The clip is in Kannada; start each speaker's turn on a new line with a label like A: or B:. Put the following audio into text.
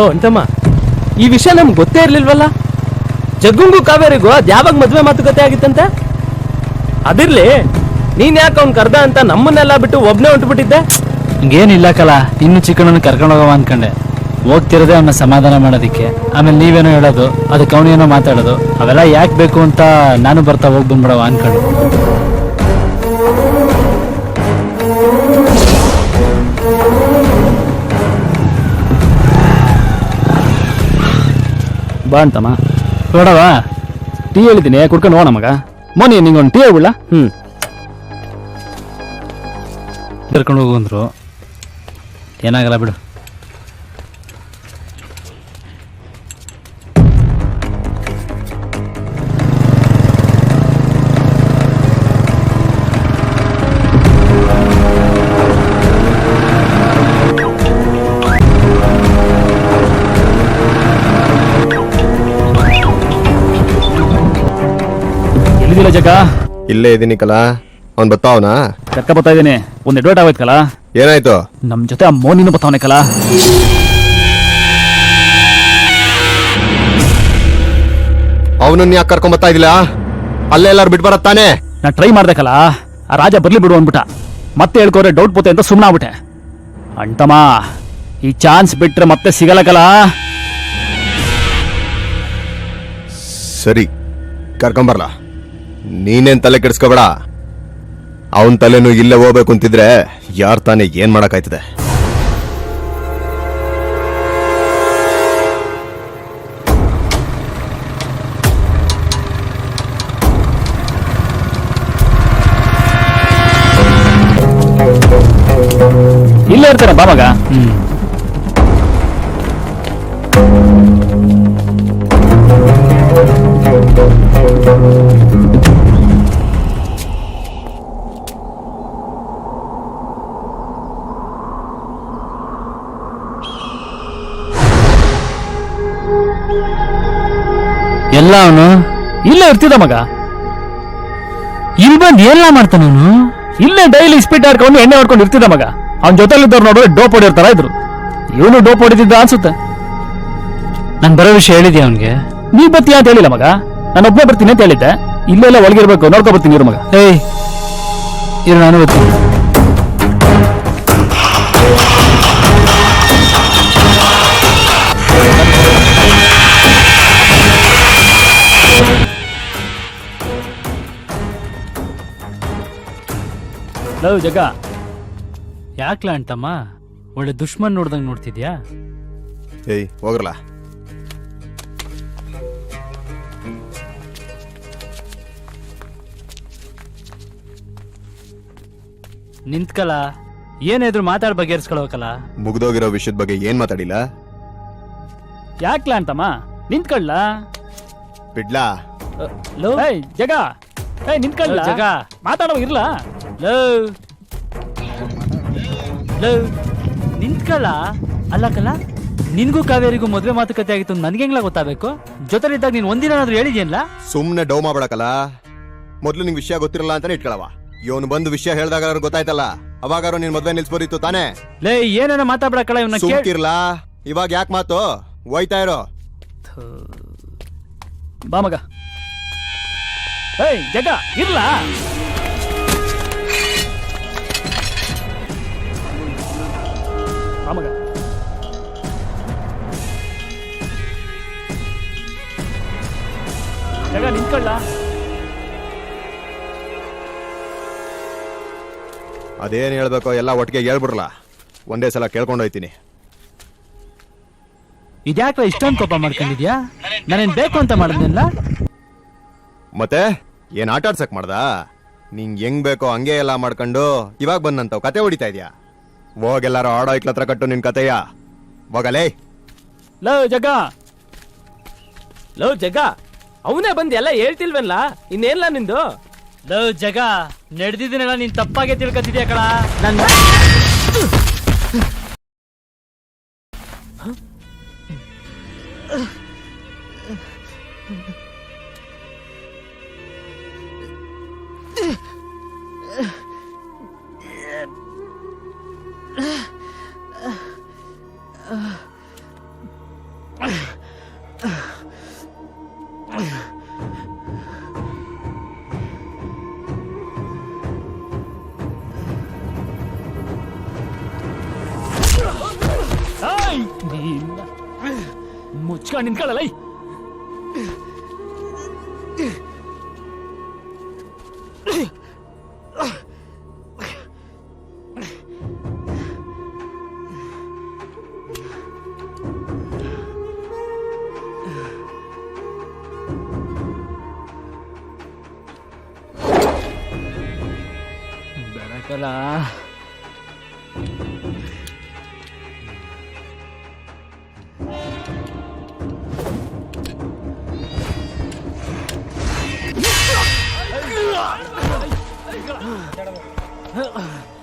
A: ಲೋ ಅಂತಮ್ಮ ಈ ವಿಷಯ ನಮ್ಗೆ ಗೊತ್ತೇ ಇರ್ಲಿಲ್ವಲ್ಲ? ಜಗ್ಗುಂಗು ಕಾವೇರಿಗೂ ಅದು ಯಾವಾಗ ಮದ್ವೆ ಮಾತುಕತೆ ಆಗಿತ್ತಂತೆ? ಅದಿರ್ಲಿ, ನೀನ್ ಯಾಕೆ ಅವ್ನ್ ಕರ್ದ ಅಂತ ನಮ್ಮನ್ನೆಲ್ಲ ಬಿಟ್ಟು ಒಬ್ನೇ ಹೊಂಟ್ಬಿಟ್ಟಿದ್ದೆ
B: ಹಿಂಗೇನಿಲ್ಲ ಕಲ, ಇನ್ನು ಚಿಕ್ಕಣ್ಣನ ಕರ್ಕೊಂಡು ಹೋಗವ ಅನ್ಕಂಡೆ. ಹೋಗ್ತಿರೋದೇ ಅವನ್ನ ಸಮಾಧಾನ ಮಾಡೋದಿಕ್ಕೆ. ಆಮೇಲೆ ನೀವೇನೋ ಹೇಳೋದು, ಅದಕ್ಕೆ ಅವನೇನೋ ಮಾತಾಡೋದು, ಅವೆಲ್ಲ ಯಾಕೆ ಬೇಕು ಅಂತ ನಾನು ಬರ್ತಾ ಹೋಗಿ ಬಂದ್ಬಿಡವ ಅನ್ಕೊಂಡು. ಬಾ ಅಂತಮ್ಮ. ನೋಡವ ಟೀ ಹೇಳಿದ್ದೀನಿ, ಕುಡ್ಕೊಂಡು ಹೋಗೋಣ ಮಗ. ಮೋನಿ ನಿಂಗೊಂದು ಟೀ ಹೇಳ್ಬಿಡ್ಲ?
A: ಹ್ಮ್.
B: ಕರ್ಕೊಂಡು ಹೋಗು ಅಂದ್ರು. ಏನಾಗಲ್ಲ ಬಿಡು. ಎಲ್ಲಿದಿಲ್ಲ ಜಗ
C: ಇಲ್ಲೇ ಇದ್ದೀನಿ ಕಲ. ಅವ್ನ್ ಬತ್ತಾವನ
B: ಕರ್ಕ ಬರ್ತಾ ಇದ್ದೀನಿ. ಒಂದ್ ಎಡ್ವರ್ಟ್ ಆಗೋಯ್ತು ಕಲ.
C: ಏನಾಯ್ತು?
B: ನಮ್ ಜೊತೆ ಆ ಮೋನಿನೂ ಬರ್ತಾವನೆ ಕಲ.
C: ಅವನನ್ನ ಯಾಕೆ ಕರ್ಕೊಂಡ್ ಬರ್ತಾ ಇದಿಲ್ಲ ಅಲ್ಲೇ ಎಲ್ಲಾರು ಬಿಟ್ ಬರತ್ತಾನೆ
B: ನಾ ಟ್ರೈ ಮಾಡ್ದೆ ಕಲ. ಆ ರಾಜ ಬರ್ಲಿ ಬಿಡು ಅಂದ್ಬಿಟ್ಟ. ಮತ್ತೆ ಹೇಳ್ಕೋರೆ ಡೌಟ್ ಪೋತೆ ಅಂತ ಸುಮ್ಮನಾಗ್ಬಿಟ್ಟೆ ಅಂಟಮ್ಮ ಈ ಚಾನ್ಸ್ ಬಿಟ್ರೆ ಮತ್ತೆ ಸಿಗಲ್ಲ ಕಲ.
C: ಸರಿ ಕರ್ಕೊಂಬರ್ಲ ನೀನೇನ್ ತಲೆ ಕೆಡಿಸ್ಕೋಬೇಡ. ಅವನ್ ತಲೆನೂ ಇಲ್ಲೇ ಹೋಗ್ಬೇಕು ಅಂತಿದ್ರೆ ಯಾರ್ ತಾನೇ ಏನ್ ಮಾಡಕ್ಕಾಯ್ತದೆ?
B: ಇಲ್ಲೇ ಇರ್ತಾರ ಬಾ ಇರ್ತಿದ್ದ ಮಗ? ಇಲ್ಲಿ ಬಂದು ಎಲ್ಲ ಮಾಡ್ತಾನ ಅವನು? ಇಲ್ಲೇ ಡೈಲಿ ಸ್ಪೀಡ್ ಆಡ್ಕೊಂಡು ಎಣ್ಣೆ ಹೊಡ್ಕೊಂಡು ಇರ್ತಿದ ಮಗ. ಅವ್ನ ಜೊತೆಲಿದ್ದವ್ರು ನೋಡಿದ್ರೆ ಡೋಪ್ ಹೊಡಿರ್ತಾರ ಇದ್ರು. ಇವನು ಡೋಪ್ ಹೊಡಿತಿದ್ದ ಅನ್ಸುತ್ತೆ. ನಾನು ಬರೋ ವಿಷಯ ಹೇಳಿದ್ಯಾ ಅವನಿಗೆ? ನೀ ಬರ್ತೀಯ ಅಂತ ಹೇಳಿಲ್ಲ ಮಗ. ನಾನು ಒಬ್ಬ ಬರ್ತೀನಿ ಅಂತ ಹೇಳಿದ್ದೆ. ಇಲ್ಲೆಲ್ಲ ಒಳಗಿರ್ಬೇಕು ನೋಡ್ಕೊ ಬರ್ತೀನಿ ಇರು ಮಗ. ಏಯ್ ಇರು ನಾನು ಬರ್ತೀನಿ. ಲವ್ ಜಗ. ಯಾಕ್ಲ ಅಂತಮ್ಮ? ಒಳ್ಳೆ ದುಶ್ಮನ್ ನೋಡ್ದಂಗ್ ನೋಡ್ತಿದ್ಯಾ?
C: ಏಯ್ ಹೋಗ್ರಲ್ಲ
B: ನಿಂತ್ಕಲ? ಏನಾದ್ರು ಮಾತಾಡ್ ಬಗೆಹರಿಸ್ಕೊಳ್ಬೇಕಲ್ಲ
C: ಮುಗ್ದೋಗಿರೋ ವಿಷಯದ ಬಗ್ಗೆ ಏನ್ ಮಾತಾಡಿಲ್ಲ?
B: ಯಾಕ್ಲಾ ಅಂತಮ್ಮ? ನಿಂತ್ಕೊಳ್ಳ
C: ಬಿಡ್ಲಾ?
B: ಏಯ್ ಜಗ! ಏಯ್ ನಿಂತ್ಕೊಳ್ಳ ಜಗ. ಮಾತಾಡೋ ಇರ್ಲ? ಲವ್ ಹಲೋ ನಿಂತ್ಕಲ್ಲ? ಅಲ್ಲ ಕಲ್ಲ ನಿನ್ಗೂ ಕಾವೇರಿಗೂ ಮದ್ವೆ ಮಾತುಕತೆ ಆಗಿತ್ತು ನನ್ಗೆ ಹೆಂಗ್ಲ ಗೊತ್ತಾಗಬೇಕು? ಜೊತೆಲಿದ್ದಾಗ ನೀನ್ ಒಂದಿನಾದ್ರೂ ಹೇಳಿದ್ಯಲ್ಲ
C: ಸುಮ್ನೆ ಡೌ ಮಾಡ್ಬೇಡಕಲ್ಲ. ಮೊದ್ಲು ನಿಂಗ್ ವಿಷಯ ಗೊತ್ತಿರಲ್ಲ ಅಂತಾನೆ ಇಟ್ಕೊಳವ ಇವನು ಬಂದು ವಿಷಯ ಹೇಳ್ದಾಗ ಗೊತ್ತಾಯ್ತಲ್ಲ. ಅವಾಗಾರು ನಿನ್ ಮದ್ವೆ ನಿಲ್ಸ್ಬೋದಿತ್ತು ತಾನೇ?
B: ಲೇ ಏನೇನ ಮಾತಾಡ್ಬೇಕಲ್ಲ ಇವನ್ನ
C: ಕೇಳ್ತಿರ್ಲ ಇವಾಗ ಯಾಕೆ ಮಾತು? ಹೋಯ್ತಾ ಇರೋ.
B: ಬಾ ಮಗ. ಏಯ್ ಜಗ ಇರ್ಲ? ಬಾ ಮಗ ಜಗ ನಿಂತ್ಕೊಳ್ಳ.
C: ಅದೇನ್ ಹೇಳ್ಬೇಕೋ ಎಲ್ಲ ಒಟ್ಟಿಗೆ ಹೇಳ್ಬಿಡ್ರಲ್ಲ. ಒಂದೇ ಸಲ ಕೇಳ್ಕೊಂಡೋಯ್ತೀನಿ ಹೋಯ್ತೀನಿ.
B: ಇದ್ಯಾಕ್ಲ ಇಷ್ಟೊಂದು ಕೋಪ ಮಾಡ್ಕೊಂಡಿದ್ಯಾ? ನಾನೇನ್ ಬೇಕು ಅಂತ ಮಾಡಿದ್ನಿಲ್ಲ
C: ಮತ್ತೆ ಏನ್ ಆಟ ಆಡ್ಸಕ್ ಮಾಡ್ದಾ? ನಿಂಗೆ ಹೆಂಗ್ ಬೇಕೋ ಹಂಗೆ ಎಲ್ಲ ಮಾಡ್ಕೊಂಡು ಇವಾಗ ಬಂದಂತವ್ ಕತೆ ಹೊಡಿತಾ ಇದ್ಯಾ? ಹೋಗೆಲ್ಲಾರು ಆಡೋ ಐಕ್ಲ ಹತ್ರ ಕಟ್ಟು ನಿನ್ ಕತೆಯ? ಹೋಗಲೇ
B: ಲವ್ ಜಗ
A: ಲೋ ಜಗ್ಗ. ಅವನೇ ಬಂದು ಎಲ್ಲ ಹೇಳ್ತಿಲ್ವಲ್ಲ ಇನ್ನೇನ್ಲ ನಿಂದು?
B: ಲವ್ ಜಗ ನಡೆದಿದ್ದೀನಲ್ಲ ನೀನ್ ತಪ್ಪಾಗೆ ತಿಳ್ಕೊತಿದ್ಯಾ ಕಳ
A: ನನ್ನ
B: ಮುಚ್ಕೊಂಡು ನಿಂತ್ಕೊಳ್ಳಲ್ಲ ಐ. ಬೆಳಕಲ್ಲ 诶呦